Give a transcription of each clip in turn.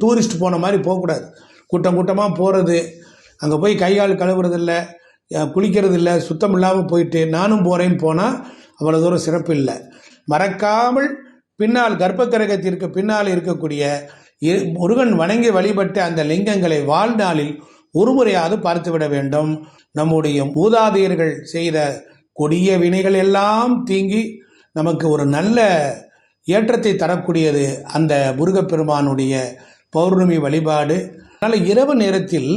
Tourist போன மாதிரி போகக்கூடாது. கூட்டம் கூட்டமாக போகிறது அங்கே போய் கை கால் கழுவுறதில்ல குளிக்கிறது இல்லை சுத்தம் இல்லாமல் போயிட்டு நானும் போகிறேன்னு போனால் அவ்வளோ தூரம் சிறப்பு இல்லை. மறக்காமல் பின்னால் கர்ப்பக்கிரகத்திற்கு பின்னால் இருக்கக்கூடிய இ- முருகன் வணங்கி வழிபட்ட அந்த லிங்கங்களை வாழ்நாளில் ஒருமுறையாவது பார்த்துவிட வேண்டும். நம்முடைய மூதாதையர்கள் செய்த கொடிய வினைகள் எல்லாம் தீங்கி நமக்கு ஒரு நல்ல ஏற்றத்தை தரக்கூடியது அந்த முருகப்பெருமானுடைய பௌர்ணமி வழிபாடு. அதனால் இரவு நேரத்தில்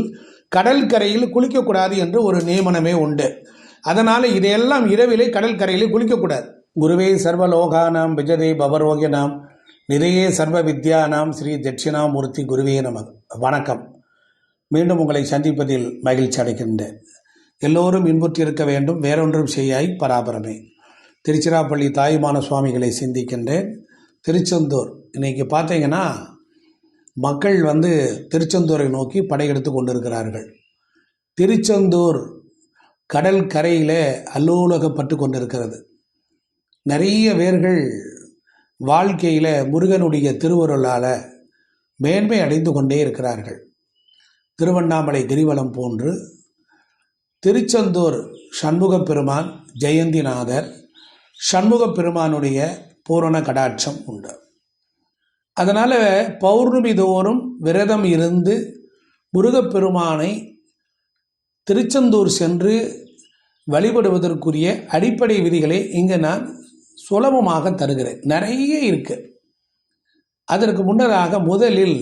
கடல் கரையில் குளிக்கக்கூடாது என்று ஒரு நியமனமே உண்டு. அதனால் இதையெல்லாம் இரவிலே கடல் கரையில் குளிக்கக்கூடாது. குருவே சர்வலோகானாம் விஜதே பவரோகினாம் நிறைய சர்வ வித்யானாம் ஸ்ரீ தட்சிணாமூர்த்தி குருவே நம. வணக்கம். மீண்டும் உங்களை சந்திப்பதில் மகிழ்ச்சி அடைகின்றேன். எல்லோரும் இன்புற்றிருக்க வேண்டும். வேறொன்றும் செய்யாய் பராபரமே. திருச்சிராப்பள்ளி தாயுமான சுவாமிகளை சிந்திக்கின்றேன். திருச்செந்தூர். இன்னைக்கு பார்த்தீங்கன்னா மக்கள் வந்து திருச்செந்தூரை நோக்கி படையெடுத்து கொண்டிருக்கிறார்கள். திருச்செந்தூர் கடல் கரையிலே அல்லோலகப்பட்டு கொண்டிருக்கிறது. நிறைய பேர்கள் வாழ்க்கையில் முருகனுடைய திருவருளால் மேன்மை அடைந்து கொண்டே இருக்கிறார்கள். திருவண்ணாமலை கிரிவலம் போன்று திருச்செந்தூர் சண்முகப் பெருமான் ஜெயந்திநாதர் சண்முகப் பெருமானுடைய பூரண கடாட்சம் உண்டு. அதனால் பௌர்ணமி தோறும் விரதம் இருந்து முருகப்பெருமானை திருச்செந்தூர் சென்று வழிபடுவதற்குரிய அடிப்படை விதிகளை இங்கே நான் சுலபமாக தருகிறேன். நிறைய இருக்குது அதற்கு முன்னதாக முதலில்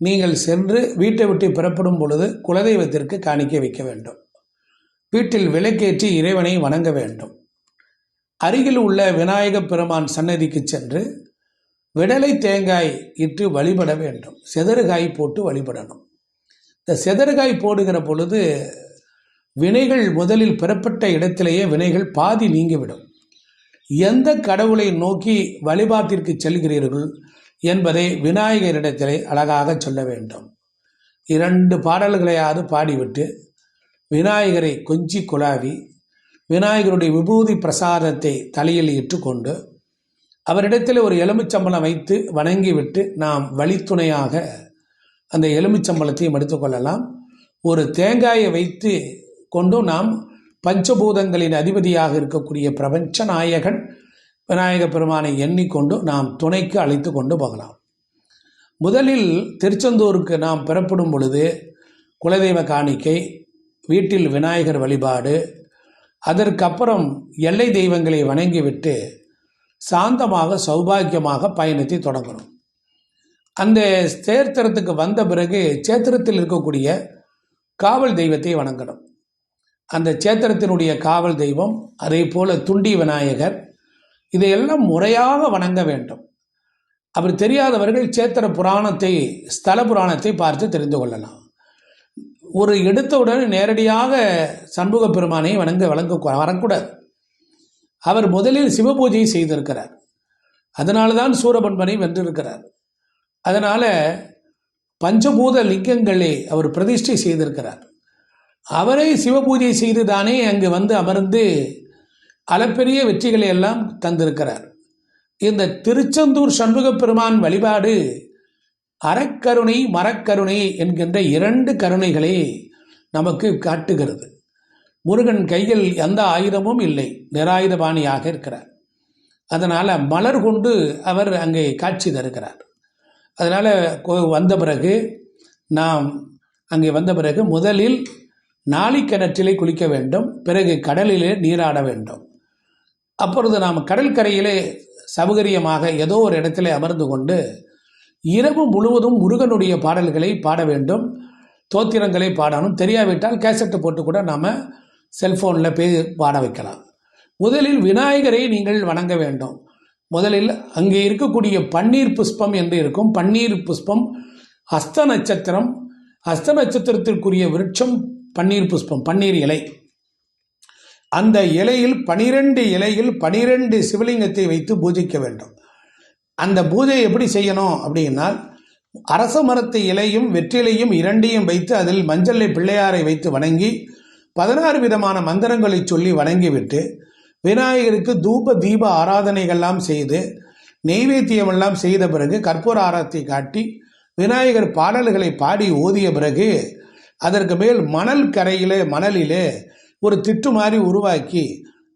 நீங்கள் சென்று வீட்டை விட்டு புறப்படும் பொழுது குலதெய்வத்திற்கு காணிக்கை வைக்க வேண்டும். வீட்டில் விளக்கேற்றி இறைவனை வணங்க வேண்டும். அருகில் உள்ள விநாயகப் பெருமான் சன்னதிக்கு சென்று விடலை தேங்காய் இட்டு வழிபட வேண்டும். செதறுகாய் போட்டு வழிபடணும். இந்த செதறுகாய் போடுகிற பொழுது வினைகள் முதலில் பெறப்பட்ட இடத்திலேயே வினைகள் பாதி நீங்கிவிடும். எந்த கடவுளை நோக்கி வழிபாட்டிற்கு செல்கிறீர்கள் என்பதை விநாயகரிடத்திலே அழகாக சொல்ல வேண்டும். இரண்டு பாடல்களையாவது பாடிவிட்டு விநாயகரை கொஞ்சி குழாவி விநாயகருடைய விபூதி பிரசாதத்தை தலையில் இட்டுக்கொண்டு அவரிடத்தில் ஒரு எலுமிச்சம்பளம் வைத்து வணங்கிவிட்டு நாம் வழித்துணையாக அந்த எலுமிச்சம்பளத்தையும் எடுத்துக்கொள்ளலாம். ஒரு தேங்காயை வைத்து கொண்டும் நாம் பஞ்சபூதங்களின் அதிபதியாக இருக்கக்கூடிய பிரபஞ்ச நாயகன் விநாயக பெருமானை எண்ணிக்கொண்டு நாம் துணைக்கு அழைத்து கொண்டு போகலாம். முதலில் திருச்செந்தூருக்கு நாம் பெறப்படும் பொழுது குலதெய்வ காணிக்கை வீட்டில் விநாயகர் வழிபாடு அதற்கப்புறம் எல்லை தெய்வங்களை வணங்கிவிட்டு சாந்தமாக சௌபாகியமாக பயணத்தை தொடங்கணும். அந்த சேத்திரத்துக்கு வந்த பிறகு சேத்திரத்தில் இருக்கக்கூடிய காவல் தெய்வத்தை வணங்கணும். அந்த சேத்திரத்தினுடைய காவல் தெய்வம் அதே போல துண்டி விநாயகர் இதையெல்லாம் முறையாக வணங்க வேண்டும். அப்படி தெரியாதவர்கள் சேத்திர புராணத்தை ஸ்தல புராணத்தை பார்த்து தெரிந்து கொள்ளலாம். ஒரு எடுத்தவுடன் நேரடியாக சண்முக பெருமானை வணங்க வழங்க வரக்கூடாது. அவர் முதலில் சிவபூஜையை செய்திருக்கிறார். அதனால தான் சூரபன்மனை வென்றிருக்கிறார். அதனால் பஞ்சபூத லிங்கங்களை அவர் பிரதிஷ்டை செய்திருக்கிறார். அவரை சிவபூஜை செய்து தானே அங்கு வந்து அமர்ந்து அளப்பெரிய வெற்றிகளை எல்லாம் தந்திருக்கிறார். இந்த திருச்செந்தூர் சண்முகப்பெருமான் வழிபாடு அறக்கருணை மரக்கருணை என்கின்ற இரண்டு கருணைகளை நமக்கு காட்டுகிறது. முருகன் கையில் எந்த ஆயுதமும் இல்லை. நிராயுதபாணியாக இருக்கிறார். அதனால் மலர் கொண்டு அவர் அங்கே காட்சி தருகிறார். அதனால் வந்த பிறகு நாம் அங்கே வந்த பிறகு முதலில் நாளிக்கிணற்றிலே குளிக்க வேண்டும். பிறகு கடலிலே நீராட வேண்டும். அப்பொழுது நாம் கடற்கரையிலே சௌகரியமாக ஏதோ ஒரு இடத்திலே அமர்ந்து கொண்டு இரவு முழுவதும் முருகனுடைய பாடல்களை பாட வேண்டும். தோத்திரங்களை பாடணும். தெரியாவிட்டால் கேசட்டு போட்டு கூட நாம் செல்ஃபோனில் பே பாட வைக்கலாம். முதலில் விநாயகரை நீங்கள் வணங்க வேண்டும். முதலில் அங்கே இருக்கக்கூடிய பன்னீர் புஷ்பம் என்று இருக்கும். பன்னீர் புஷ்பம் ஹஸ்த நட்சத்திரம். அஸ்த நட்சத்திரத்திற்குரிய விருட்சம் பன்னீர் புஷ்பம் பன்னீர் இலை. அந்த இலையில் பனிரெண்டு இலையில் பனிரெண்டு சிவலிங்கத்தை வைத்து பூஜிக்க வேண்டும். அந்த பூஜை எப்படி செய்யணும் அப்படின்னா அரச மரத்து இலையும் வெற்றிலையும் இரண்டையும் வைத்து அதில் மஞ்சளை பிள்ளையாரை வைத்து வணங்கி பதினாறு விதமான மந்திரங்களை சொல்லி வணங்கிவிட்டு விநாயகருக்கு தூப தீப ஆராதனைகள்லாம் செய்து நெய்வேத்தியமெல்லாம் செய்த பிறகு கற்பூர ஆராத்தி காட்டி விநாயகர் பாடல்களை பாடி ஓதிய பிறகு அதற்கு மேல் மணல் கரையிலே மணலிலே ஒரு திட்டு மாதிரி உருவாக்கி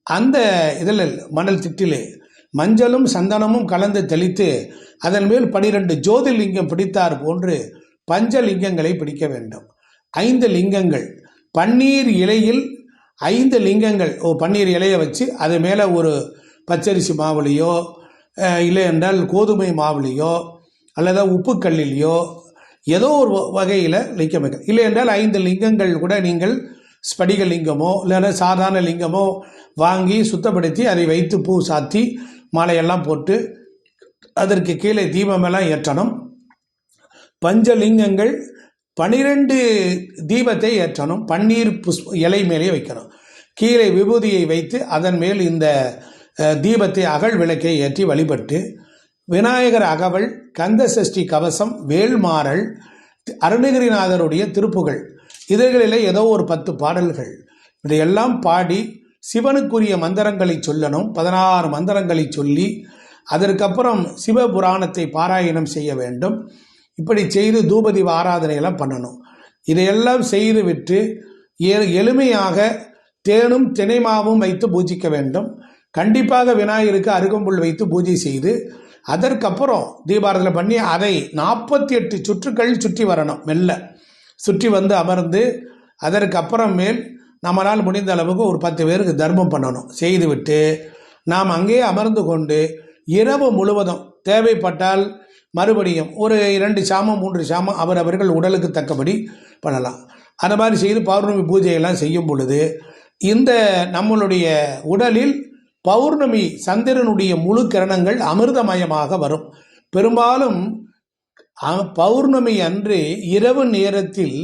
அந்த இதில் மணல் திட்டிலே மஞ்சளும் சந்தனமும் கலந்து தெளித்து அதன் மேல் பனிரெண்டு ஜோதிர்லிங்கம் பிடித்தார் போன்று பஞ்சலிங்கங்களை பிடிக்க வேண்டும். ஐந்து லிங்கங்கள். பன்னீர் இலையில் ஐந்து லிங்கங்கள். ஓ பன்னீர் இலையை வச்சு அது மேலே ஒரு பச்சரிசி மாவுலையோ இல்லை என்றால் கோதுமை மாவுலையோ அல்லது உப்புக்கல்லிலையோ ஏதோ ஒரு வகையில் லிங்கம் வைக்க இல்லை என்றால் ஐந்து லிங்கங்கள் கூட நீங்கள் ஸ்படிக லிங்கமோ இல்லைன்னா சாதாரண லிங்கமோ வாங்கி சுத்தப்படுத்தி அதை வைத்து பூ சாத்தி மாலையெல்லாம் போட்டு அதற்கு கீழே தீபமெல்லாம் ஏற்றணும். பஞ்சலிங்கங்கள் பனிரெண்டு தீபத்தை ஏற்றணும் பன்னீர் புஷ் இலை மேலே வைக்கணும். கீழே விபூதியை வைத்து அதன் மேல் இந்த தீபத்தை அகல் விளக்கை ஏற்றி வழிபட்டு விநாயகர் அகவல் கந்த சஷ்டி கவசம் வேல்மாறல் அருணகிரிநாதருடைய திருப்புகள். இதுகளிலே ஏதோ ஒரு பத்து பாடல்கள். இதையெல்லாம் பாடி சிவனுக்குரிய மந்திரங்களை சொல்லணும் பதினாறு மந்திரங்களை சொல்லி அதற்கப்புறம் சிவபுராணத்தை பாராயணம் செய்ய வேண்டும். இப்படி செய்து தூபதீப ஆராதனையெல்லாம் பண்ணணும். இதையெல்லாம் செய்து விட்டு எளிமையாக தேனும் தினைமாவும் வைத்து பூஜிக்க வேண்டும். கண்டிப்பாக விநாயகருக்கு அருகம்புல் வைத்து பூஜை செய்து அதற்கப்புறம் தீபாரதனை பண்ணி அதை நாற்பத்தி எட்டு சுற்றுக்கள் சுற்றி வரணும் மெல்ல. சுற்றி வந்து அமர்ந்து அதற்கப்புறம் மேல் நம்மளால் முடிந்த அளவுக்கு ஒரு பத்து பேருக்கு தர்மம் பண்ணணும். செய்துவிட்டு நாம் அங்கேயே அமர்ந்து கொண்டு இரவு முழுவதும் தேவைப்பட்டால் மறுபடியும் ஒரு இரண்டு சாமம் மூன்று சாமம் அவர் அவர்கள் உடலுக்கு தக்கபடி பண்ணலாம். அந்த மாதிரி செய்து பௌர்ணமி பூஜையெல்லாம் செய்யும் பொழுது இந்த நம்மளுடைய உடலில் பௌர்ணமி சந்திரனுடைய முழு கிரணங்கள் அமிர்தமயமாக வரும். பெரும்பாலும் பௌர்ணமி அன்று இரவு நேரத்தில்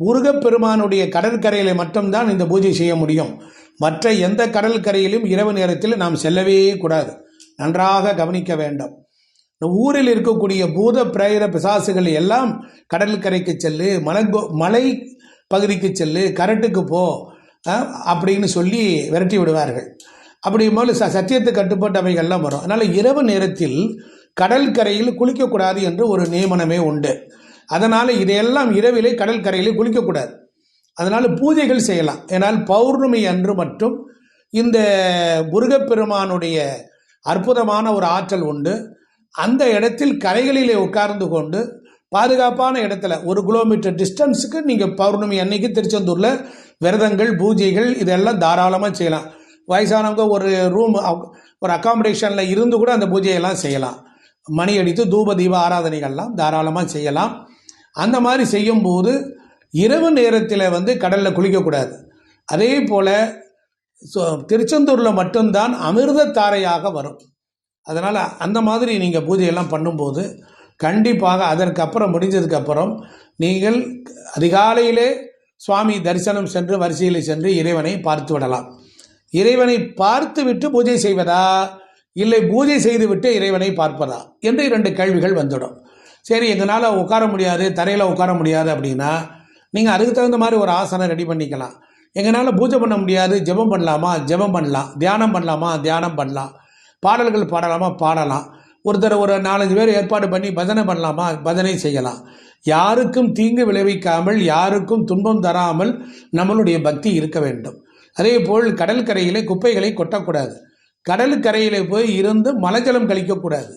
முருகப்பெருமானுடைய கடற்கரையில் மட்டும்தான் இந்த பூஜை செய்ய முடியும். மற்ற எந்த கடற்கரையிலும் இரவு நேரத்தில் நாம் செல்லவே கூடாது. நன்றாக கவனிக்க வேண்டும். ஊரில் இருக்கக்கூடிய பூத பிரேத பிசாசுகள் எல்லாம் கடற்கரைக்கு செல்லு மலங்கோ மலை பகுதிக்கு செல்லு கரட்டுக்கு போ அப்படின்னு சொல்லி விரட்டி விடுவார்கள். அப்படி ச ச கட்டுப்பாட்டு அவைகள்லாம் வரும். அதனால் இரவு நேரத்தில் கடற்கரையில் குளிக்கக்கூடாது என்று ஒரு நியமனமே உண்டு. அதனால் இதையெல்லாம் இரவிலே கடற்கரையில் குளிக்கக்கூடாது. அதனால் பூஜைகள் செய்யலாம். ஏனால் பௌர்ணமி அன்று மட்டும் இந்த முருகப்பெருமானுடைய அற்புதமான ஒரு ஆற்றல் உண்டு. அந்த இடத்தில் கரைகளிலே உட்கார்ந்து கொண்டு பாதுகாப்பான இடத்துல ஒரு கிலோமீட்டர் டிஸ்டன்ஸுக்கு நீங்கள் பௌர்ணமி அன்னைக்கு திருச்செந்தூரில் விரதங்கள் பூஜைகள் இதெல்லாம் தாராளமாக செய்யலாம். வயசானவங்க ஒரு ரூம் ஒரு அக்காமடேஷனில் இருந்து கூட அந்த பூஜையெல்லாம் செய்யலாம். மணி அடித்து தூப தீப ஆராதனைகள்லாம் தாராளமாக செய்யலாம். அந்த மாதிரி செய்யும்போது இரவு நேரத்தில் வந்து கடலில் குளிக்கக்கூடாது. அதே போல் திருச்செந்தூரில் மட்டும்தான் அமிர்தத்தாரையாக வரும். அதனால் அந்த மாதிரி நீங்கள் பூஜையெல்லாம் பண்ணும்போது கண்டிப்பாக அதற்கப்புறம் முடிஞ்சதுக்கப்புறம் நீங்கள் அதிகாலையிலே சுவாமி தரிசனம் சென்று வரிசையில் சென்று இறைவனை பார்த்து விடலாம். இறைவனை பார்த்து விட்டு பூஜை செய்வதா? இல்லை பூஜை செய்துவிட்டு இறைவனை பார்ப்பதா? என்று இரண்டு கேள்விகள் வந்துடும். சரி எங்களால் உட்கார முடியாது தரையில் உட்கார முடியாது அப்படின்னா நீங்கள் அதுக்கு தகுந்த மாதிரி ஒரு ஆசனம் ரெடி பண்ணிக்கலாம். எங்களால் பூஜை பண்ண முடியாது ஜெபம் பண்ணலாமா? ஜெபம் பண்ணலாம். தியானம் பண்ணலாமா? தியானம் பண்ணலாம். பாடல்கள் பாடலாமா? பாடலாம். ஒருத்தர் ஒரு நாலஞ்சு பேர் ஏற்பாடு பண்ணி பஜனை பண்ணலாமா? பஜனை செய்யலாம். யாருக்கும் தீங்கு விளைவிக்காமல் யாருக்கும் துன்பம் தராமல் நம்மளுடைய பக்தி இருக்க வேண்டும். அதே போல் கடற்கரையிலே குப்பைகளை கொட்டக்கூடாது. கடற்கரையிலே போய் இருந்து மலஜலம் கழிக்கக்கூடாது.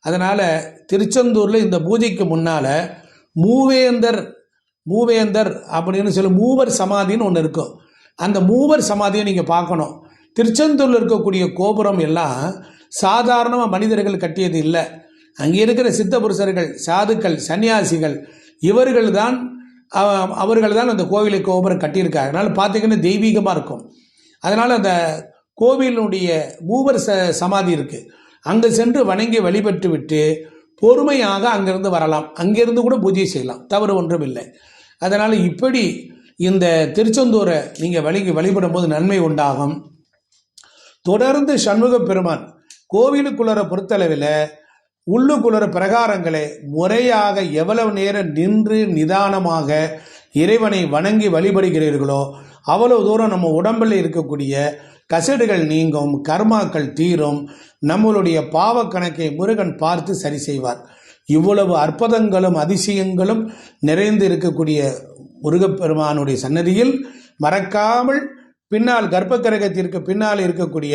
அதனால் திருச்செந்தூரில் இந்த பூஜைக்கு முன்னால் மூவேந்தர் மூவேந்தர் அப்படின்னு சொல்லி மூவர் சமாதின்னு ஒன்று இருக்கும். அந்த மூவர் சமாதியை நீங்கள் பார்க்கணும். திருச்செந்தூரில் இருக்கக்கூடிய கோபுரம் எல்லாம் சாதாரணமாக மனிதர்கள் கட்டியது இல்லை. அங்கே இருக்கிற சித்த புருஷர்கள் சாதுக்கள் சன்னியாசிகள் இவர்கள் தான் அவர்கள் தான் அந்த கோவிலை கோபுரம் கட்டியிருக்காங்க. அதனால் பார்த்தீங்கன்னா தெய்வீகமாக இருக்கும். அதனால் அந்த கோவிலினுடைய மூவர் ச சமாதி இருக்குது அங்கே சென்று வணங்கி வழிபட்டு விட்டு பொறுமையாக அங்கிருந்து வரலாம். அங்கிருந்து கூட பூஜை செய்யலாம். தவறு ஒன்றும் இல்லை. அதனால் இப்படி இந்த திருச்செந்தூரை நீங்கள் வழங்கி வழிபடும்போது நன்மை உண்டாகும். தொடர்ந்து சண்முக பெருமான் கோவிலுக்குள்ளர பொறுத்தளவில் உள்ளுக்குள்ளர பிரகாரங்களை முறையாக எவ்வளவு நேரம் நின்று நிதானமாக இறைவனை வணங்கி வழிபடுகிறீர்களோ அவ்வளவு தூரம் நம்ம உடம்பில் இருக்கக்கூடிய கசடுகள் நீங்கும் கர்மாக்கள் தீரும். நம்மளுடைய பாவ கணக்கை முருகன் பார்த்து சரி செய்வார். இவ்வளவு அற்புதங்களும் அதிசயங்களும் நிறைந்து இருக்கக்கூடிய முருகப்பெருமானுடைய சன்னதியில் மறக்காமல் பின்னால் கர்ப்பகிரகத்திற்கு பின்னால் இருக்கக்கூடிய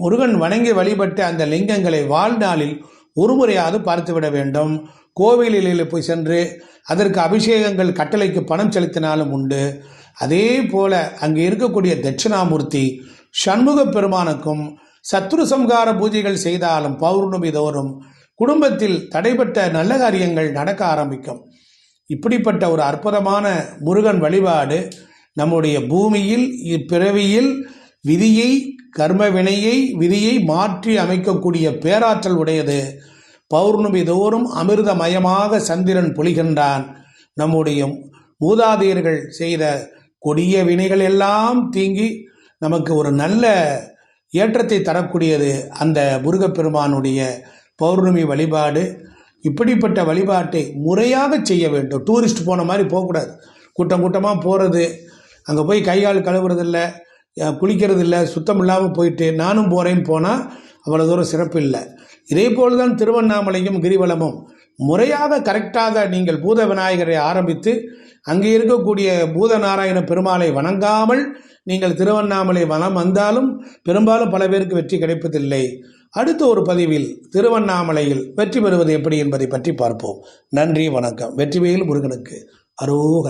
முருகன் வணங்கி வழிபட்ட அந்த லிங்கங்களை வாழ்நாளில் ஒருமுறையாவது பார்த்துவிட வேண்டும். கோவிலில் போய் சென்று அதற்கு அபிஷேகங்கள் கட்டளைக்கு பணம் செலுத்தினாலும் உண்டு. அதே போல அங்கே இருக்கக்கூடிய தட்சிணாமூர்த்தி சண்முக பெருமானுக்கும் சத்ரு சம்ஹார பூஜைகள் செய்தாலும் பௌர்ணமி தோறும் குடும்பத்தில் தடைப்பட்ட நல்ல காரியங்கள் நடக்க ஆரம்பிக்கும். இப்படிப்பட்ட ஒரு அற்புதமான முருகன் வழிபாடு நம்முடைய பூமியில் இப்பிறவியில் விதியை கர்ம வினையை விதியை மாற்றி அமைக்கக்கூடிய பேராற்றல் உடையது. பௌர்ணமி தோறும் அமிர்தமயமாக சந்திரன் பொழிகின்றான். நம்முடைய மூதாதையர்கள் செய்த கொடிய வினைகள் எல்லாம் தீங்கி நமக்கு ஒரு நல்ல ஏற்றத்தை தரக்கூடியது. அந்த முருகப்பெருமானுடைய பௌர்ணமி வழிபாடு இப்படிப்பட்ட வழிபாட்டை முறையாக செய்ய வேண்டும். டூரிஸ்ட் போன மாதிரி போகக்கூடாது. கூட்டம் கூட்டமாக போகிறது அங்கே போய் கை கால் கழுவுறதில்ல குளிக்கிறதில்ல சுத்தம் இல்லாமல் போயிட்டு நானும் போகிறேன்னு போனால் அவ்வளோ தூரம் சிறப்பு இல்லை. இதே போல் தான் திருவண்ணாமலையும் கிரிவலமும். முறையாக கரெக்டாக நீங்கள் பூத விநாயகரை ஆரம்பித்து அங்கே இருக்கக்கூடிய பூதநாராயண பெருமாளை வணங்காமல் நீங்கள் திருவண்ணாமலை வனம் வந்தாலும் பெரும்பாலும் பல பேருக்கு வெற்றி கிடைப்பதில்லை. அடுத்த ஒரு பதிவில் திருவண்ணாமலையில் வெற்றி பெறுவது எப்படி என்பதை பற்றி பார்ப்போம். நன்றி வணக்கம். வெற்றிவேல் முருகனுக்கு அரோகரா.